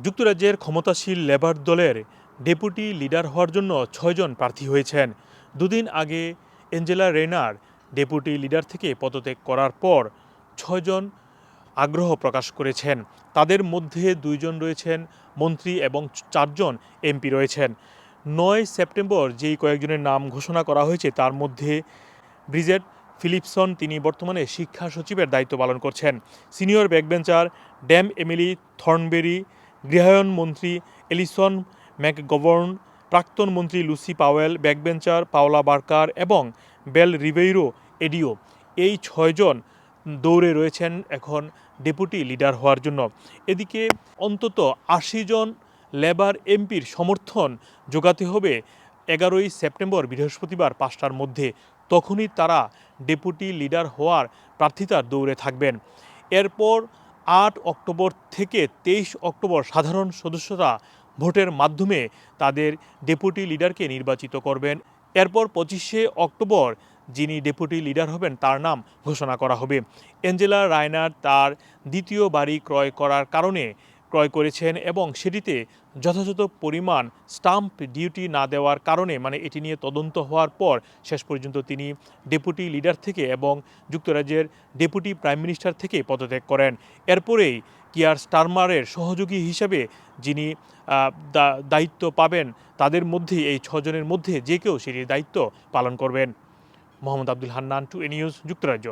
যুক্তরাজ্যের ক্ষমতাশীল লেবার দলের ডেপুটি লিডার হওয়ার জন্য ছয়জন প্রার্থী হয়েছেন। দুদিন আগে এঞ্জেলা রেনার ডেপুটি লিডার থেকে পদত্যাগ করার পর ছয়জন আগ্রহ প্রকাশ করেছেন। তাদের মধ্যে দুইজন রয়েছেন মন্ত্রী এবং চারজন এমপি রয়েছেন। নয় সেপ্টেম্বর যেই কয়েকজনের নাম ঘোষণা করা হয়েছে, তার মধ্যে ব্রিজেট ফিলিপসন, তিনি বর্তমানে শিক্ষা সচিবের দায়িত্ব পালন করছেন। Senior backbencher Dame Emily Thornberry গৃহায়ন মন্ত্রী এলিসন ম্যাকগভর্ন, প্রাক্তন মন্ত্রী Lucy Powell, backbencher Paula Barker এবং বেল রিভেইরো এডিও। এই ছয়জন দৌড়ে রয়েছেন এখন ডেপুটি লিডার হওয়ার জন্য। এদিকে অন্তত আশি জন লেবার এমপির সমর্থন জোগাতে হবে এগারোই সেপ্টেম্বর বৃহস্পতিবার পাঁচটার মধ্যে। তখনই তারা ডেপুটি লিডার হওয়ার প্রার্থিতার দৌড়ে থাকবেন। এরপর আট অক্টোবর থেকে তেইশ অক্টোবর সাধারণ সদস্যরা ভোটের মাধ্যমে তাদের ডেপুটি লিডারকে নির্বাচিত করবেন। এরপর পঁচিশে অক্টোবর যিনি ডেপুটি লিডার হবেন, তার নাম ঘোষণা করা হবে। এঞ্জেলা রায়নার তার দ্বিতীয় বাড়ি ক্রয় করার কারণে ক্রয় করেছেন এবং সেটিতে যথাযথ পরিমাণ স্টাম্প ডিউটি না দেওয়ার কারণে মানে এটি নিয়ে তদন্ত হওয়ার পর শেষ পর্যন্ত তিনি ডেপুটি লিডার থেকে এবং যুক্তরাজ্যের ডেপুটি প্রাইম মিনিস্টার থেকে পদত্যাগ করেন। এরপরেই কিয়ার স্টারমারের সহযোগী হিসেবে যিনি দায়িত্ব পাবেন, তাদের মধ্যেই এই ছজনের মধ্যে যে কেউ সেটির দায়িত্ব পালন করবেন। Mohammad Abdul Hannan two A news, যুক্তরাজ্য।